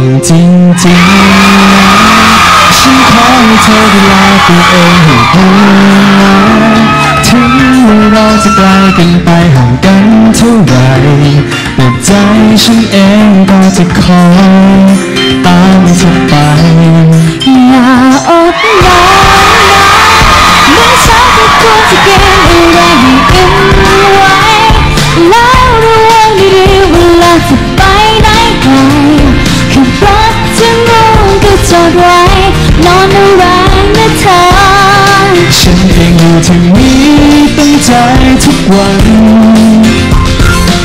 งจริงจริงฉันขอให้เธอดูแลตัวเองให้ดีนถึงเราจะไกลกันไปห่างกันเท่าไหร่แต่ใจฉันเองก็จะคอยตามเธอไป เองอยู่ที่นี้ตั้งใจทุกวัน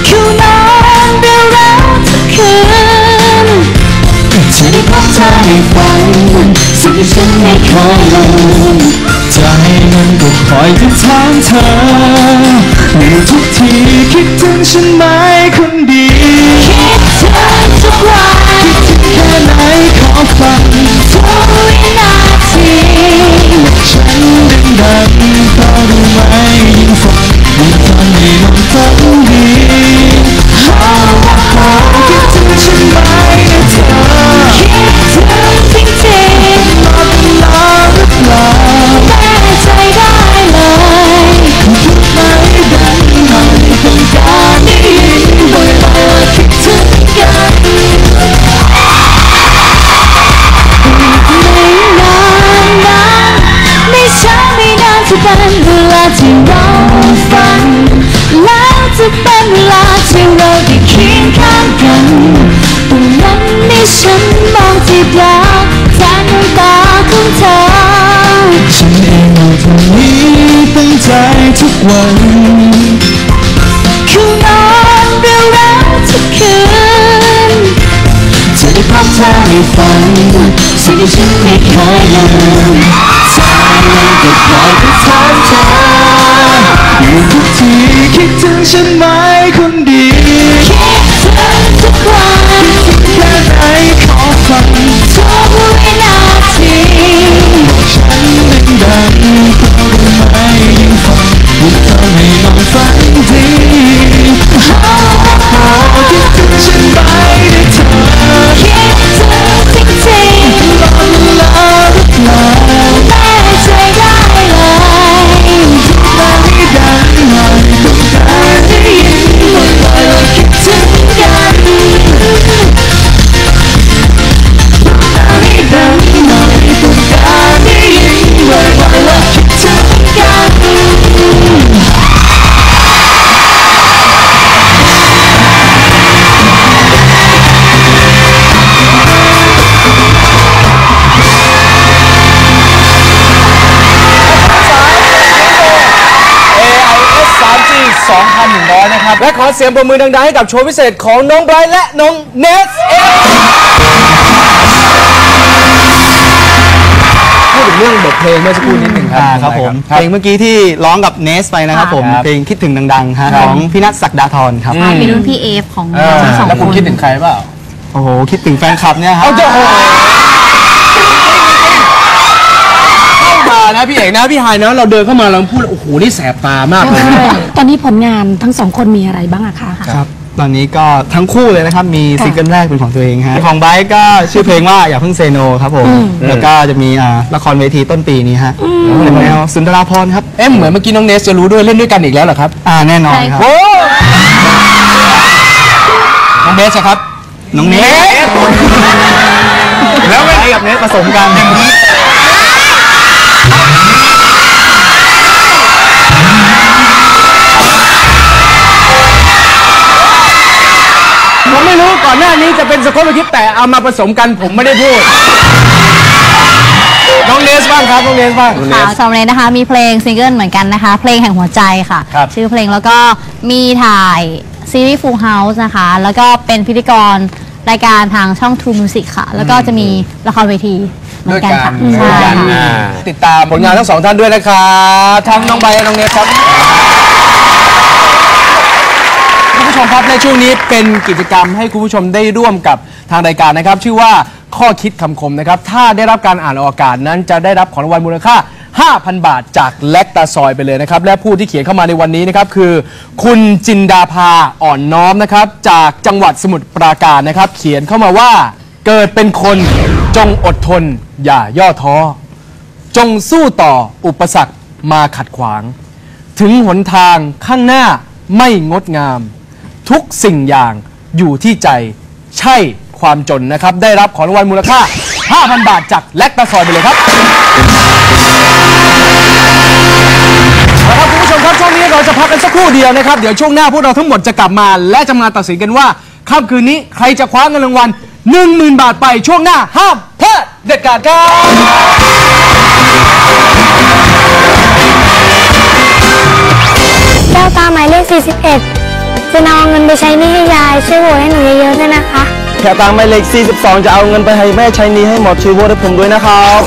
คือนอนเร็วแล้วทุกคืนจะได้พบเธอในฝันสิ่งที่ฉันไม่เคยลืมใจมันก็คอยจะถามเธออยู่ทุกทีคิดถึงฉันไหมคนดี มองที่ดาวแทนน้ำตาของเธอ ฉันเองอยู่ตรงนี้ตั้งใจทุกวันคือนอนเร็วแล้วทุกคืนจะได้พบเธอในฝันสิ่งที่ฉันไม่เคยลืมใจมันก็คอยจะถามเธออยู่ทุกทีคิดถึงฉันไหมคนดี 2100นะครับ และขอเสียงปรบมือดังๆให้กับโชว์พิเศษของน้องไบรท์และน้องเนสเอพูดถึงเรื่องบทเพลงเมื่อสักครู่นิดหนึ่งครัอ่าบครับผมครับเพลงเมื่อกี้ที่ร้องกับเนสไปนะครับผมครับเพลงคิดถึงดังๆฮะครับของพี่นัทศักดาธรครับเป็นรุ่นพี่เอฟของเออทั้งสองแล้วคคุณนคิดถึงใครเปล่าโอ้โหคิดถึงแฟนคลับเนี่ยครับ นะพี่เอกนะพี่ไฮายนะ เราเดินเข้ามาเราพูดโอ้โหนี่แสบตามากเลยนะ ตอนนี้ผลงานทั้งสองคนมีอะไรบ้างอะคะ ครับ ตอนนี้ก็ทั้งคู่เลยนะครับ มีซิงเกิลแรกเป็นของตัวเองฮะ ของไบร์ทก็ชื่อเพลงว่าอย่าเพิ่งเซโนครับผมแล้วก็จะมีอ่าละครเวทีต้นปีนี้ฮะ เป็นแนวสุนทราพรณ์ครับ เอ๊ะเหมือนเมื่อกี้น้องเนสจะรู้ด้วยเล่นด้วยกันอีกแล้วเหรอครับอ่าแน่นอนครับโอ้น้องเนสอะครับ น้องเนสแล้วไบร์ทกับเนสผสมกันผม ไม่รู้ก่อนหน้านี้จะเป็นสกอตไปคิดแต่เอามาผสมกันผมไม่ได้พูด น้องเนสบ้างครับ น้องเนสบ้าง ค่ะสำหรับเลยนะคะมีเพลงซิงเกิลเหมือนกันนะคะ เพลงแห่งหัวใจค่ะ ครับชื่อเพลงแล้วก็มีถ่ายซีรีส์ Full House นะคะ แล้วก็เป็นพิธีกรรายการทางช่อง True Music ค่ะ แล้วก็จะมีละครเวทีเหมือนกันค่ะด้วยใช่กันค่ะอ่าติดตามผลงานทั้งสองท่านด้วยนะครับ ทั้งน้องใบและน้องเนสครับ ผู้ชมครับในช่วงนี้เป็นกิจกรรมให้คุณผู้ชมได้ร่วมกับทางรายการนะครับ ชื่อว่าข้อคิดคำคมนะครับ ถ้าได้รับการอ่านออกอากาศนั้นจะได้รับของรางวัลมูลค่า 5,000 บาทจากแลคตาซอยไปเลยนะครับ และผู้ที่เขียนเข้ามาในวันนี้นะครับคือ คุณจินดาภาอ่อนน้อมนะครับ จากจังหวัดสมุทรปราการนะครับ เขียนเข้ามาว่า เกิดเป็นคนจงอดทน อย่าย่อท้อ จงสู้ต่ออุปสรรคมาขัดขวาง ถึงหนทางข้างหน้าไม่งดงาม ทุกสิ่งอย่างอยู่ที่ใจใช่ความจนนะครับ ได้รับของรางวัลมูลค่า 5,000 บาทจากแลกตาซอยไปเลยครับเอาละครับคุณผู้ชมครับช่วงนี้เราจะพักกันสักครู่เดียวนะครับ เดี๋ยวช่วงหน้าพวกเราทั้งหมดจะกลับมา และจะมาตัดสินกันว่าค่ำคืนนี้ใครจะคว้าเงินรางวัล10,000 บาทไปช่วงหน้าห้ามพลาดเด็ดขาดครับแก้วตาหมายเลข41 จะนเอาเงินไปใช้หนี้ให้ยายช่วยโหวตให้หนูเยอะๆด้วยนะคะแถวตามหมายเลข42 จะเอาเงินไปให้แม่ใช้หนี้ให้หมดช่วยโหวตให้ผมด้วยนะครับ